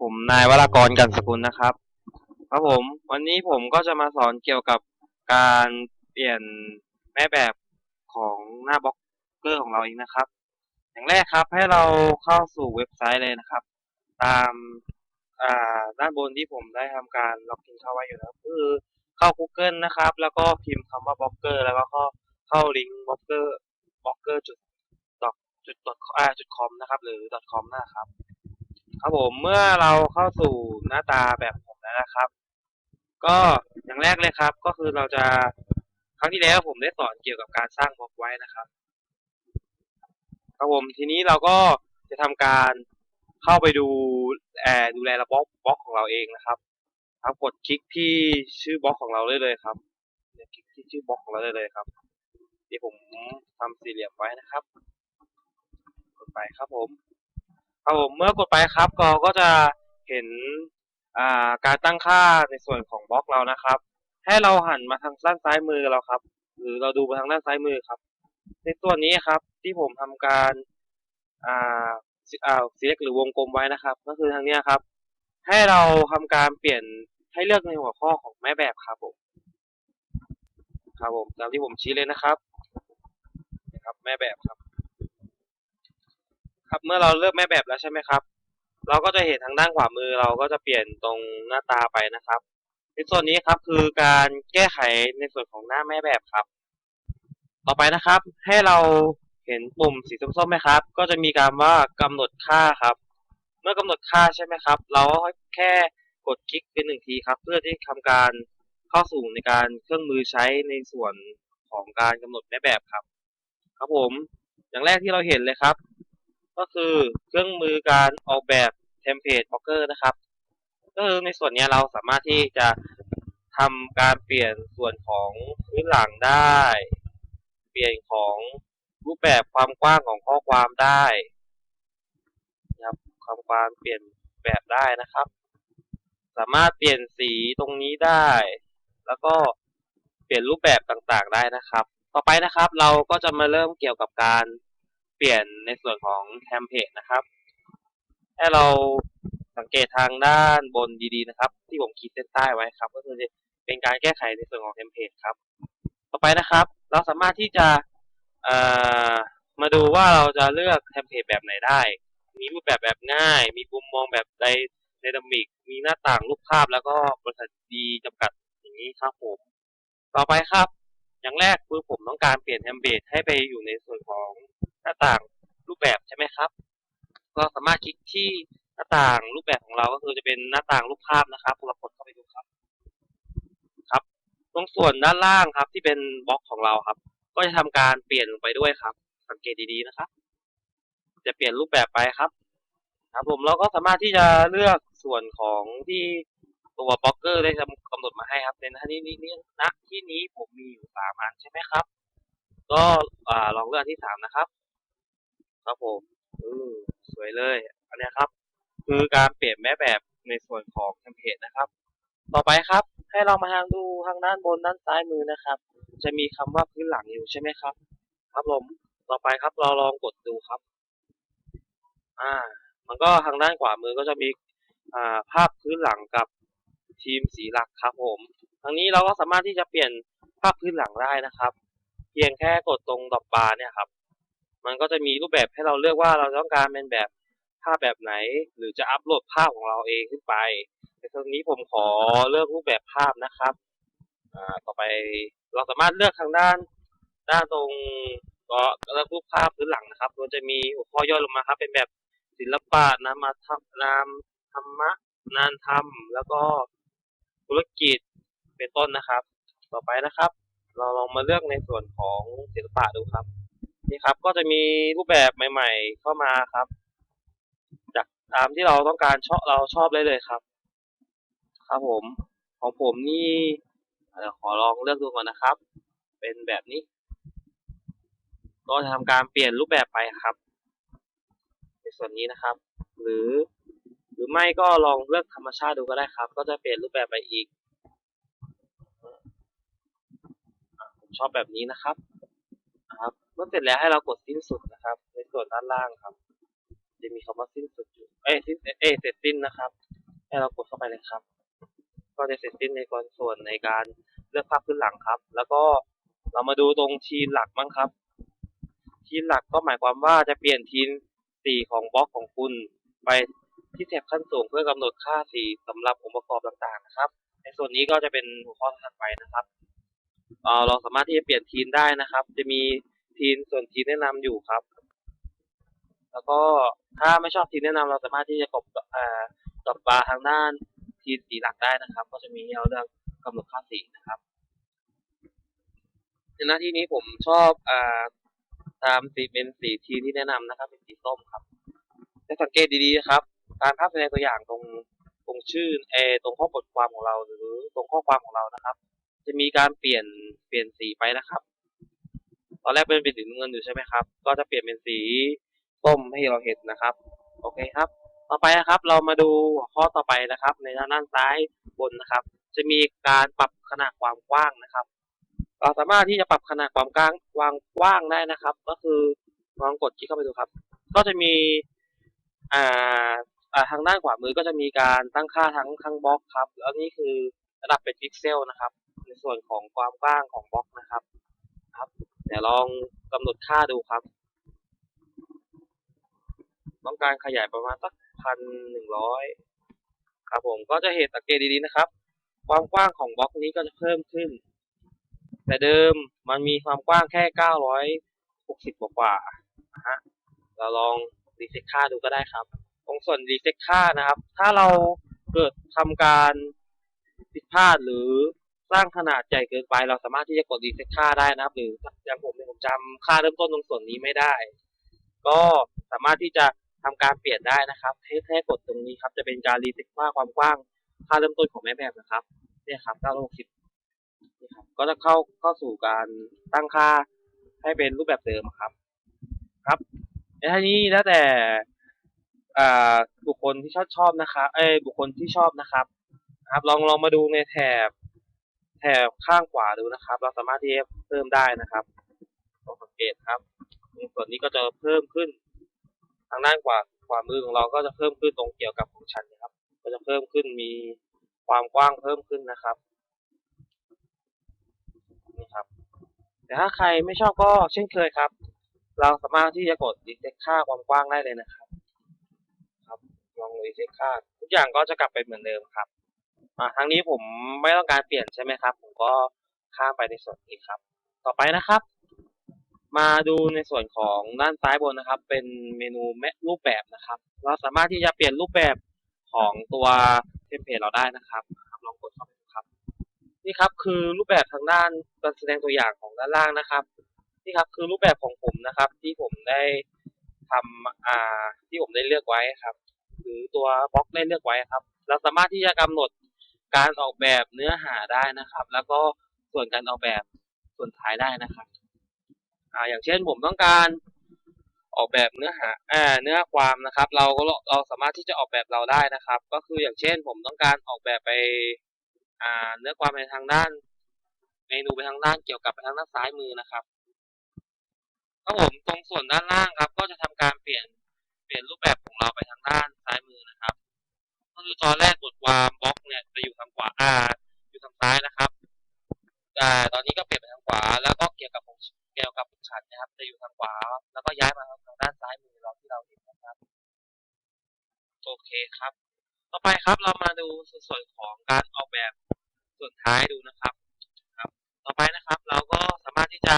ผมนายวรากรกันสกุลนะครับ ครับผม วันนี้ผมก็จะมาสอนเกี่ยวกับการเปลี่ยนแม่แบบของหน้าบล็อกเกอร์ของเราเองนะครับ อย่างแรกครับให้เราเข้าสู่เว็บไซต์เลยนะครับ ตามอ่าด้านบนที่ผมได้ทำการล็อกอินเข้าไว้อยู่แล้วคือเข้า Google นะครับ แล้วก็พิมพ์คำว่าบล็อกเกอร์แล้วก็เข้าเข้าลิงก์บล็อกเกอร์บล็อกเกอร์จุดดอกจุดดอทอ่าจุดคอมนะครับ หรือ .com นะครับ ครับผมเมื่อเราเข้าสู่หน้าตาแบบผมแล้วนะครับ ก็อย่างแรกเลยครับ ก็คือเราจะครั้งที่แล้วผมได้สอนเกี่ยวกับการสร้างบล็อกไว้นะครับ ครับผมทีนี้เราก็จะทำการเข้าไปดูแอดูแลระบบบล็อกของเราเองนะครับครับกดคลิกที่ชื่อบล็อกของเราได้เลยครับคลิกที่ชื่อบล็อกของเราได้เลยครับที่ผมทำสี่เหลี่ยมไว้นะครับกดไปครับผม ครับผมเมื่อกดไปครับก็ก็จะเห็นาการตั้งค่าในส่วนของบล็อกเรานะครับ ให้เราหันมาทางด้านซ้ายมือเราครับ หรือเราดูไปทางด้านซ้ายมือครับ ในส่วนนี้ครับที่ผมทำการอ่าอ่า select หรือวงกลมไว้นะครับ ก็คือทางนี้ครับ ให้เราทำการเปลี่ยนให้เลือกในหัวข้อของแม่แบบครับผมครับผมตามที่ผมชี้เลยนะครับนะครับ แม่แบบครับ ครับเมื่อเราเลือกแม่แบบแล้วใช่ไหมครับ เราก็จะเห็นทางด้านขวามือเราก็จะเปลี่ยนตรงหน้าตาไปนะครับในส่วนนี้ครับคือการแก้ไขในส่วนของหน้าแม่แบบครับ ต่อไปนะครับ ให้เราเห็นปุ่มสีส้มๆไหมครับ ก็จะมีการว่ากำหนดค่าครับ เมื่อกำหนดค่าใช่ไหมครับ เราก็แค่กดคลิกเป็นหนึ่งทีครับ เพื่อที่ทำการเข้าสู่ในการเครื่องมือใช้ในส่วนของการกำหนดแม่แบบครับ ครับผม อย่างแรกที่เราเห็นเลยครับ ก็คือเครื่องมือการออกแบบเทมเพลตบล็อกเกอร์นะครับ ก็คือในส่วนนี้เราสามารถที่จะทำการเปลี่ยนส่วนของพื้นหลังได้ เปลี่ยนของรูปแบบความกว้างของข้อความได้นะครับความกว้างเปลี่ยนแบบได้นะครับ สามารถเปลี่ยนสีตรงนี้ได้ แล้วก็เปลี่ยนรูปแบบต่างๆได้นะครับ ต่อไปนะครับ เราก็จะมาเริ่มเกี่ยวกับการ เปลี่ยนในส่วนของเทมเพลตนะครับ ให้เราสังเกตทางด้านบนดีๆนะครับ ที่ผมขีดเส้นใต้ไว้ครับ ก็คือเป็นการแก้ไขในส่วนของเทมเพลตครับ ต่อไปนะครับ เราสามารถที่จะมาดูว่าเราจะเลือกเทมเพลตแบบไหนได้ มีรูปแบบแบบง่าย มีมุมมองแบบไดนามิก มีหน้าต่างรูปภาพแล้วก็บริษัทดีจำกัดอย่างนี้ครับผม ต่อไปครับ อย่างแรกคือผมต้องการเปลี่ยนเทมเพลตให้ไปอยู่ในส่วนของ น้าต่างรูปแบบใช่ไหมครับ ก็สามารถคลิกที่หน้าต่างรูปแบบของเราก็คือจะเป็นหน้าต่างรูปภาพนะครับเรากดเข้าไปดูครับ ครับ ตรงส่วนด้านล่างครับ ที่เป็นบล็อกของเราครับ ก็จะทำการเปลี่ยนลงไปด้วยครับ สังเกตดีๆนะครับ จะเปลี่ยนรูปแบบไปครับ ครับ ผมเราก็สามารถที่จะเลือกส่วนของที่ตัวบล็อกเกอร์ได้กำหนดมาให้ครับในที่นี้นี่ณที่นี้ผมมีอยู่สามอันใช่ไหมครับ ก็ลองเลือกที่สามนะครับ ครับผมอือสวยเลยอันนี้ครับ คือการเปลี่ยนแม่แบบในส่วนของเทมเพลตนะครับ ต่อไปครับ ให้เรามาทางดูทางด้านบนด้านซ้ายมือนะครับ จะมีคำว่าพื้นหลังอยู่ใช่ไหมครับ ครับผมต่อไปครับเราลองกดดูครับ อ่า มันก็ทางด้านขวามือก็จะมีอ่าภาพพื้นหลังกับทีมสีหลักครับผมทางนี้เราก็สามารถที่จะเปลี่ยนภาพพื้นหลังได้นะครับ เพียงแค่กดตรงดอทบาร์เนี่ยครับ มันก็จะมีรูปแบบให้เราเลือกว่าเราต้องการเป็นแบบภาพแบบไหน หรือจะอัปโหลดภาพของเราเองขึ้นไปในตรงนี้ผมขอเลือกรูปแบบภาพนะครับต่อไปเราสามารถเลือกทางด้านด้านตรงก็เลือกรูปภาพพื้นหลังนะครับมันจะมีหัวข้อย่อลงมาครับ เป็นแบบศิลปะนามธรรมนามธรรมะนานธรรม แล้วก็ธุรกิจเป็นต้นนะครับ ต่อไปนะครับ เราลองมาเลือกในส่วนของศิลปะดูครับ นี่ครับ ก็จะมีรูปแบบใหม่ ๆ เข้ามาครับ จากตามที่เราต้องการชอบเราชอบเลยเลยครับ ครับผม ของผมนี่เดี๋ยวขอลองเลือกดูก่อนนะครับ เป็นแบบนี้ ก็จะทำการเปลี่ยนรูปแบบไปครับ ในส่วนนี้นะครับ หรือ หรือไม่ก็ลองเลือกธรรมชาติดูก็ได้ครับ ก็จะเปลี่ยนรูปแบบไปอีกผมชอบแบบนี้นะครับ มื่อเสร็จแล้วให้เรากดสิ้นสุดนะครับ ในส่วนด้านล่างครับ จะมีคำว่าสิ้นสุดอยู่เอ้ยสิ้นเอ้ยเสร็จสิ้นนะครับ ให้เรากดเข้าไปเลยครับ ก็จะเสร็จสิ้นในส่วนในการเลือกภาพขึ้นหลังครับ แล้วก็เรามาดูตรงทีหลักบ้างครับ ทีหลักก็หมายความว่าจะเปลี่ยนทีสีของบล็อกของคุณไปที่แท็บขั้นสูงเพื่อกำหนดค่าสีสำหรับองค์ประกอบต่างๆนะครับ ในส่วนนี้ก็จะเป็นหัวข้อถัดไปนะครับเเราสามารถที่จะเปลี่ยนทีมได้นะครับ จะมี ทีมส่วนทีมแนะนำอยู่ครับ แล้วก็ถ้าไม่ชอบทีมแนะนำเราสามารถที่จะกดเอ่อกดบาร์ทางด้านทีมสีหลักได้นะครับ ก็จะมีให้เราเลือกกำหนดค่าสีนะครับในหน้าที่นี้ผมชอบอ่าตามสีเป็นสีทีที่แนะนำนะครับ เป็นสีส้มครับให้สังเกตดีๆนะครับ การภาพแสดงตัวอย่างตรงตรงชื่อเอตรงข้อบทความของเราหรือตรงข้อความของเรานะครับ จะมีการเปลี่ยนเปลี่ยนสีไปนะครับ อนแรกเป็นเป็นสีน้ำเงินอยู่ใช่ไหมครับ ก็จะเปลี่ยนเป็นสีส้มให้เราเห็นนะครับ โอเคครับ ต่อไปนะครับ เรามาดูหัวข้อต่อไปนะครับ ในทางด้านซ้ายบนนะครับ จะมีการปรับขนาดความกว้างนะครับ เราสามารถที่จะปรับขนาดความกว้างวางกว้างได้นะครับ ก็คือลองกดคลิกเข้าไปดูครับ ก็จะมีอ่าอ่าทางด้านขวามือก็จะมีการตั้งค่าทั้งทั้งบล็อกครับแล้วนี่คือระดับเป็นพิกเซลนะครับ ในส่วนของความกว้างของบล็อกนะครับครับ เดี๋ยวลองกำหนดค่าดูครับ ต้องการขยายประมาณสักพันหนึ่งร้อยครับผมก็จะเห็นสังเกตดีๆนะครับ ความกว้างของบล็อกนี้ก็จะเพิ่มขึ้น แต่เดิมมันมีความกว้างแค่เก้าร้อยหกสิบกว่านะฮะเราลองรีเซ็ตค่าดูก็ได้ครับ ตรงส่วนรีเซ็ตค่านะครับ ถ้าเราเกิดทำการผิดพลาดหรือ ร้างขนาดใหญ่เกินไป เราสามารถที่จะกดรีเซ็ตค่าได้นะครับ หรืออย่างผมเนี่ยผมจำค่าเริ่มต้นตรงส่วนนี้ไม่ได้ ก็สามารถที่จะทำการเปลี่ยนได้นะครับแค่แค่กดตรงนี้ครับ จะเป็นการรีเซ็ตค่าความกว้าง ค่าเริ่มต้นของแม่แบบนะครับเนี่ยครับ960นี่ครับ ก็จะเข้าเข้าสู่การตั้งค่าให้เป็นรูปแบบเดิมครับ ครับในท่านี้แล้วแต่บุคคลที่ชอบชอบนะครับ เอ้บุคคลที่ชอบนะครับ ครับ ลองลองมาดูในแถบ แถบข้างขวาดูนะครับ เราสามารถที่จะเพิ่มได้นะครับลองสังเกตครับส่วนนี้ก็จะเพิ่มขึ้น ทางด้านขวาขวามือของเราก็จะเพิ่มขึ้นตรงเกี่ยวกับของชั้นนะครับ ก็จะเพิ่มขึ้นมีความกว้างเพิ่มขึ้นนะครับนี่ครับแต่ถ้าใครไม่ชอบก็เช่นเคยครับ เราสามารถที่จะกดรีเซ็ค่าความกว้างได้เลยนะครับ ครับลองรีเซ็ค่าทุกอย่างก็จะกลับไปเหมือนเดิมครับ อ่าทางนี้ผมไม่ต้องการเปลี่ยนใช่ไหมครับ ผมก็ข้ามไปในส่วนนี้ครับ ต่อไปนะครับ มาดูในส่วนของด้านซ้ายบนนะครับ เป็นเมนูแมรูปแบบนะครับ เราสามารถที่จะเปลี่ยนรูปแบบของตัวเทมเพลตเราได้นะครับครับลองกดเข้าไปดูครับ นี่ครับคือรูปแบบทางด้านการแสดงตัวอย่างของด้านล่างนะครับ นี่ครับคือรูปแบบของผมนะครับ ที่ผมได้ทำอ่าที่ผมได้เลือกไว้ครับ หรือตัวบล็อกได้เลือกไว้ครับ เราสามารถที่จะกำหนด การออกแบบเนื้อหาได้นะครับ แล้วก็ส่วนการออกแบบส่วนท้ายได้นะครับอ่าอย่างเช่นผมต้องการออกแบบเนื้อหาอ่าเนื้อความนะครับ เราก็เราสามารถที่จะออกแบบเราได้นะครับ ก็คืออย่างเช่น ผมต้องการออกแบบไปอ่าเนื้อความไปทางด้าน เมนูไปทางด้านเกี่ยวกับไปทางด้านซ้ายมือนะครับครับผมตรงส่วนด้านล่างครับ ก็จะทำการเปลี่ยนเปลี่ยนรูปแบบของเราไปทางด้านซ้ายมือนะครับ คือตอนแรกบทความบล็อกเนี่ยจะอยู่ทางขวาอ่าอยู่ทางซ้ายนะครับอ่ตอนนี้ก็เปลี่ยนไปทางขวา แล้วก็เกี่ยวกับของเกี่ยวกับฉันนะครับ จะอยู่ทางขวา แล้วก็ย้ายมาทางด้านซ้ายมือเราที่เราเห็นนะครับ โอเคครับ ต่อไปครับเรามาดูส่วนของการออกแบบส่วนท้ายดูนะครับครับ ต่อไปนะครับ เราก็สามารถที่จะ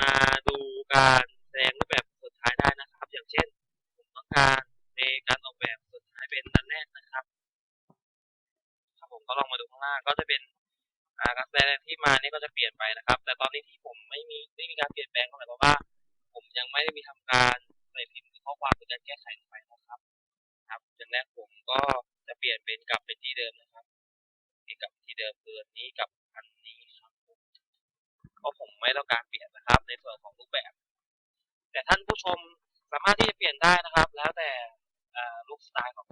มาดูการแสดงรูปแบบส่วนท้ายได้นะครับ อย่างเช่น ผมต้องการในการออกแบบส่วนท้ายเป็นด้านแรกนะครับ ผมก็ลองมาดูข้างล่างก็จะเป็นการแสดงที่มาเนี่ยก็จะเปลี่ยนไปนะครับ แต่ตอนนี้ที่ผมไม่มีไม่มีการเปลี่ยนแปลงเท่าไหร่เพราะว่า ผมยังไม่ได้มีทำการใส่พิมพ์หรือข้อความหรือการแก้ไขลงไปนะครับ ครับอย่างแรกผมก็จะเปลี่ยนเป็นกลับเป็นที่เดิมนะครับที่กลับที่เดิมคือนนี้กับอันนี้ครับเพราะผมไม่ต้องการเปลี่ยนนะครับ ในส่วนของรูปแบบ แต่ท่านผู้ชมสามารถที่จะเปลี่ยนได้นะครับ แล้วแต่ลูกสไตล์ของ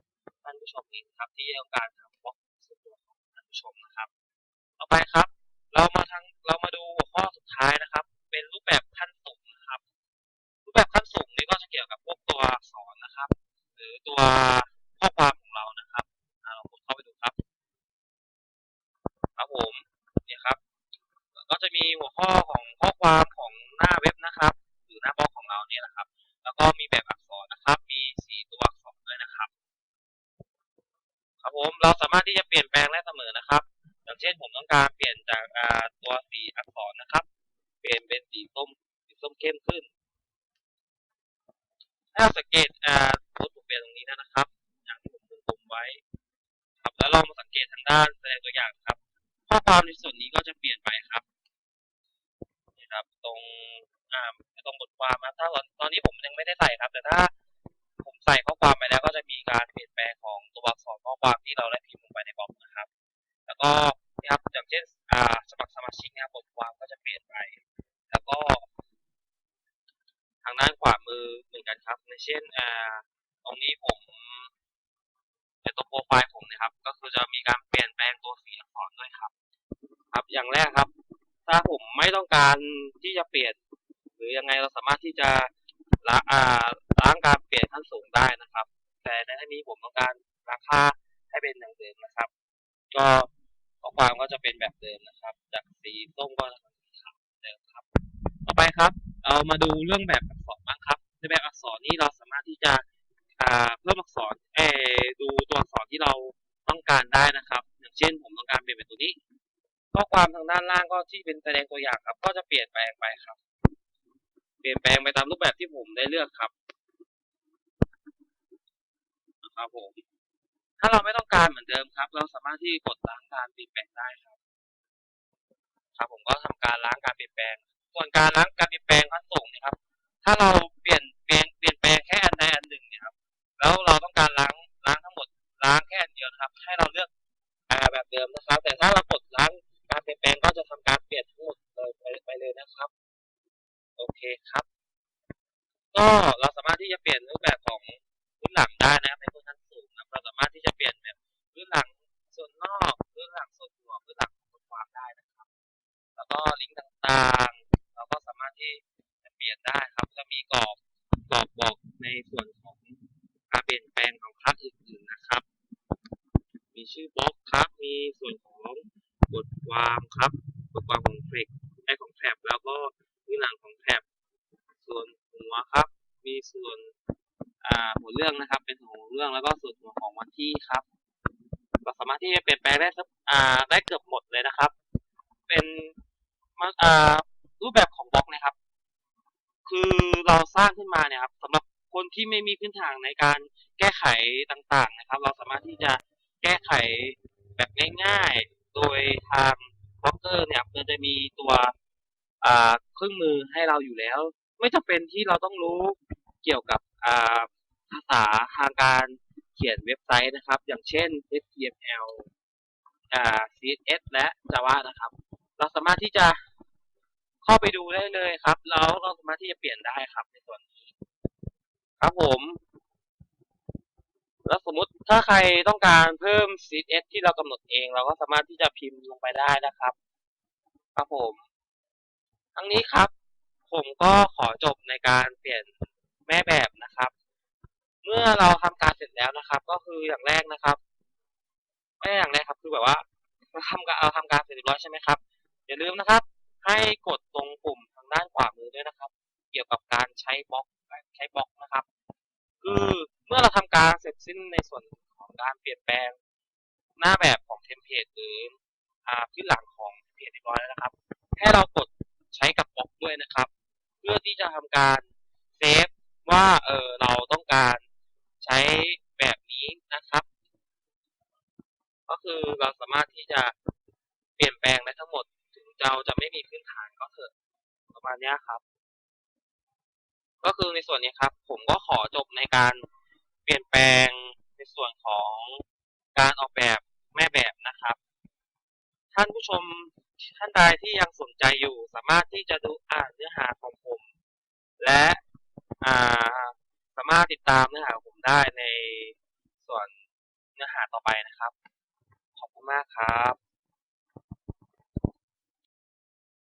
ท่านผู้ชมเองครับที่ต้องการทำบล็อก ผู้ชมนะครับ ต่อไปครับ เรามาทั้งเรามาดูหัวข้อสุดท้ายนะครับ เป็นรูปแบบขั้นสูงนะครับ รูปแบบขั้นสูงนี้ก็จะเกี่ยวกับพวกตัวอักษรนะครับ หรือตัวข้อความของเรานะครับเรากดเข้า ครับ ผมเราสามารถที่จะเปลี่ยนแปลงได้เสมอนะครับ อย่างเช่นผมต้องการ ยังไงเราสามารถที่จะละอ่าล้างการเปลี่ยนขั้นสูงได้นะครับ แต่ในที่นี้ผมต้องการราคาให้เป็นอย่างเดิมนะครับ ก็ข้อความก็จะเป็นแบบเดิมนะครับ จากสีส้มก็จะเป็นสีขาวเดิมครับ ต่อไปครับเรามาดูเรื่องแบบอักษรบ้างครับ ในแบบอักษรนี้เราสามารถที่จะอ่าเพิ่มอักษรเอดูตัวอักษรที่เราต้องการได้นะครับ อย่างเช่น ผมต้องการเปลี่ยนเป็นตัวนี้ ข้อความทางด้านล่างก็ที่เป็นแสดงตัวอย่างครับ ก็จะเปลี่ยนแปลงไปครับ ลี่ยนแปลงไปตามรูปแบบที่ผมได้เลือกครับนะครับผม ถ้าเราไม่ต้องการเหมือนเดิมครับ เราสามารถที่กดล้างการเปลี่ยนแปลงได้ครับ ครับผมก็ทำการล้างการเปลี่ยนแปลง ส่วนการล้างการเปลี่ยนแปลงขั้นสูงนี่ยครับ ถ้าเราเปลี่ยนเปลี่ยนเปลี่ยนแปลงแค่อันใดอันหนึ่งเนี่ยครับ แล้วเราต้องการล้างล้างทั้งหมดล้างแค่อันเดียวนะครับ ให้เราเลือกอ่าแบบเดิมนะครับ แต่ถ้าเรากดล้าง ก็เราสามารถที่จะเปลี่ยนรูปแบบของพื้นหลังได้นะครับในพื้นชั้นสูงนะครับเราสามารถที่จะเปลี่ยนแบบพื้นหลังส่วนนอกพื้นหลังส่วนหัวพื้นหลังบทความได้นะครับ แล้วก็ลิงก์ต่างๆ เราก็สามารถที่จะเปลี่ยนได้ครับจะมีกรอบกรอบบอกในส่วนของการเปลี่ยนแปลงของคลาสอื่นๆนะครับ มีชื่อบล็อกครับ มีส่วนของบทความครับ บทความของเฟกไอของแท็บแล้วก็พื้นหลังของแท็บส่วนหัว ครับ มีส่วนอ่าหัวเรื่องนะครับ เป็นหัวเรื่องแล้วก็ส่วนหัวของวันที่ครับเราสามารถที่จะเปลี่ยนแปลงได้สักอ่าได้เกือบหมดเลยนะครับ เป็นมันอ่ารูปแบบของบล็อกนะครับ คือเราสร้างขึ้นมาเนี่ยครับสำหรับคนที่ไม่มีพื้นฐานในการแก้ไขต่างๆนะครับ เราสามารถที่จะแก้ไขแบบง่ายๆ โดยทางบล็อกเกอร์เนี่ยมันจะมีตัวอ่าเครื่องมือให้เราอยู่แล้ว ไม่จำเป็นที่เราต้องรู้เกี่ยวกับภาษาทางการเขียนเว็บไซต์นะครับ อย่างเช่น HTML CSS และ Java นะครับ เราสามารถที่จะเข้าไปดูได้เลยครับ แล้วเราสามารถที่จะเปลี่ยนได้ครับในส่วนนี้ ครับผม แล้วสมมติถ้าใครต้องการเพิ่ม CSS ที่เรากำหนดเอง เราก็สามารถที่จะพิมพ์ลงไปได้นะครับ ครับผม ทั้งนี้ครับ ผมก็ขอจบในการเปลี่ยนแม่แบบนะครับ เมื่อเราทำการเสร็จแล้วนะครับ ก็คืออย่างแรกนะครับไม่อย่างแรกครับ คือแบบว่าเราทำการเราทำการเสร็จเรียบร้อยใช่ไหมครับอย่าลืมนะครับ ให้กดตรงปุ่มทางด้านขวามือด้วยนะครับ เกี่ยวกับการใช้บล็อกใช้บล็อกนะครับ คือเมื่อเราทำการเสร็จสิ้นในส่วนของการเปลี่ยนแปลงหน้าแบบของเทมเพลตหรืออ่าพื้นหลังของเพจเรียบร้อยแล้วนะครับ ให้เรากดใช้กับบล็อกด้วยนะครับ พื่อที่จะทำการเซฟว่าเออเราต้องการใช้แบบนี้นะครับ ก็คือเราสามารถที่จะเปลี่ยนแปลงได้ทั้งหมด ถึงเราจะไม่มีพื้นฐานก็เถอะประมาณนี้ครับ ก็คือในส่วนนี้ครับ ผมก็ขอจบในการเปลี่ยนแปลงในส่วนของการออกแบบแม่แบบนะครับ ท่านผู้ชม ท่านใดที่ยังสนใจอยู่ สามารถที่จะดูอ่านเนื้อหาของผม และอ่าสามารถติดตามเนื้อหาของผมได้ในส่วนเนื้อหาต่อไปนะครับ ขอบคุณมากครับ